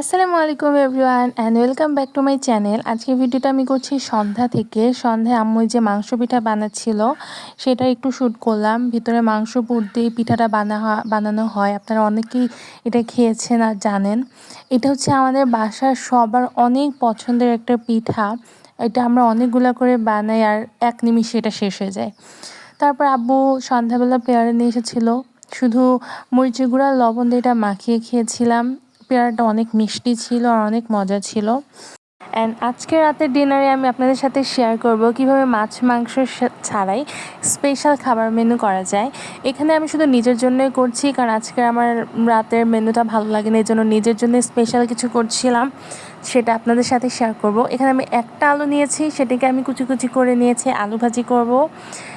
আসসালামু আলাইকুম everyone and welcome back to my channel আজকে ভিডিওটা আমি করছি সন্ধ্যা থেকে। সন্ধ্যায় আম্মু যে মাংস পিঠা বানাচ্ছিল, সেটা একটু শ্যুট করলাম। ভিতরে মাংস পুর দিয়ে পিঠাটা বানা বানানো হয়। আপনারা অনেকেই এটা খেয়েছেন আর জানেন। এটা হচ্ছে আমাদের বাসার সবার অনেক পছন্দের একটা পিঠা। এটা আমরা অনেকগুলো করে বানাই আর এক নিমিষে এটা শেষ হয়ে যায়। তারপর আব্বু সন্ধ্যাবেলা পেয়ারা নিয়ে এসেছিল। শুধু মরিচের গুঁড়া লবণ দিয়ে এটা মাখিয়ে খেয়েছিলাম। পেয়ারাটা অনেক মিষ্টি ছিল আর অনেক মজা ছিল। অ্যান্ড আজকে রাতের ডিনারে আমি আপনাদের সাথে শেয়ার করব কীভাবে মাছ মাংস ছাড়াই স্পেশাল খাবার মেনু করা যায়। এখানে আমি শুধু নিজের জন্যই করছি, কারণ আজকে আমার রাতের মেনুটা ভালো লাগে না এই জন্য নিজের জন্য স্পেশাল কিছু করছিলাম। সেটা আপনাদের সাথে শেয়ার করব। এখানে আমি একটা আলু নিয়েছি, সেটাকে আমি কুচি কুচি করে নিয়েছি, আলু ভাজি করব।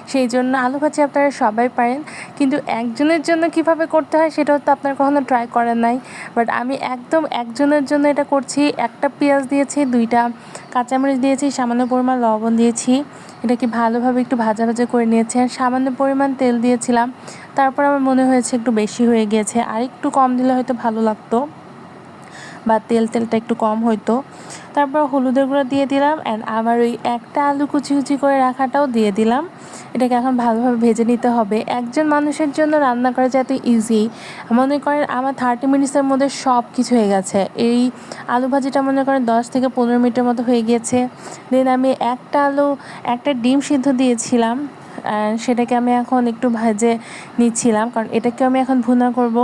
সেই জন্য আলু ভাজি আপনারা সবাই পারেন। কিন্তু একজনের জন্য কীভাবে করতে হয় সেটাও তো আপনার কখনো ট্রাই করেন নাই। বাট আমি একদম একজনের জন্য এটা করছি। একটা পেঁয়াজ দিয়েছি, দুইটা কাঁচামরিচ দিয়েছি, সামান্য পরিমাণ লবণ দিয়েছি। এটাকে ভালোভাবে একটু ভাজা ভাজা করে নিয়েছি। আর সামান্য পরিমাণ তেল দিয়েছিলাম। তারপর আমার মনে হয়েছে একটু বেশি হয়ে গিয়েছে আর একটু কম দিলে হয়তো ভালো লাগতো। বা তেল তেলটা একটু কম হইতো। তারপর হলুদের গুঁড়ো দিয়ে দিলাম অ্যান্ড আবার ওই একটা আলু কুচি কুচি করে রাখাটাও দিয়ে দিলাম। এটাকে এখন ভালোভাবে ভেজে নিতে হবে। একজন মানুষের জন্য রান্না করা যাতে ইজি মনে করেন আমার থার্টি মিনিটসের মধ্যে সব কিছু হয়ে গেছে। এই আলু ভাজিটা মনে করেন দশ থেকে পনেরো মিনিটের মতো হয়ে গিয়েছে। দেন আমি একটা আলু, একটা ডিম সিদ্ধ দিয়েছিলাম সেটাকে আমি এখন একটু ভাজে নিচ্ছিলাম। কারণ এটাকে আমি এখন ভুনা করব।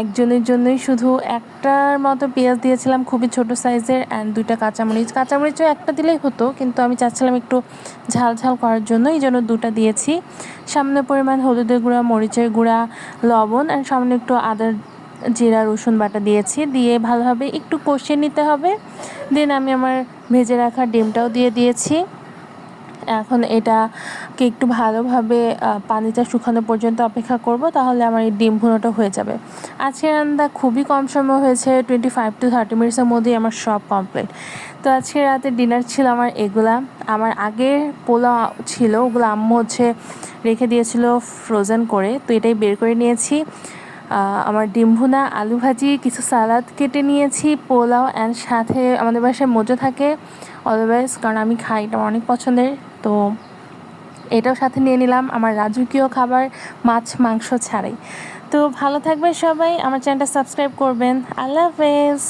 একজনের জন্যই শুধু একটার মতো পেঁয়াজ দিয়েছিলাম, খুবই ছোট সাইজের অ্যান্ড দুইটা কাঁচামরিচ। কাঁচামরিচও একটা দিলেই হতো, কিন্তু আমি চাচ্ছিলাম একটু ঝাল ঝাল করার জন্য, এই জন্য দুটা দিয়েছি। সামান্য পরিমাণ হলুদের গুঁড়া, মরিচের গুঁড়া, লবণ অ্যান্ড সামনে একটু আদার জিরা, রসুন বাটা দিয়েছি। দিয়ে ভালোভাবে একটু কষিয়ে নিতে হবে। দেন আমি আমার ভেজে রাখা ডিমটাও দিয়ে দিয়েছি। এখন এটাকে একটু ভালোভাবে পানিটা শুকানো পর্যন্ত অপেক্ষা করব, তাহলে আমার এই ডিম ভুনোটা হয়ে যাবে। আজকে রান্না খুবই কম সময় হয়েছে টোয়েন্টি ফাইভ টু থার্টি মিনিটসের মধ্যেই আমার সব কমপ্লিট তো আজকে রাতে ডিনার ছিল আমার এগুলা। আমার আগের পোলা ছিল, ওগুলো আম্মু হচ্ছে রেখে দিয়েছিল ফ্রোজেন করে, তো এটাই বের করে নিয়েছি। আমার ডিম ভুনা, আলু ভাজি, কিছু সালাদ কেটে নিয়েছি, পোলাও অ্যান্ড সাথে আমাদের বাসায় মোজো থাকে অলওয়েজ কারণ আমি খাই, এটা অনেক পছন্দের, তো এটাও সাথে নিয়ে নিলাম, আমার রাজকীয় খাবার, মাছ, মাংস ছাড়াই। তো ভালো থাকবে সবাই, আমার চ্যানেলটা সাবস্ক্রাইব করবেন, আল্লাহ হাফেজ।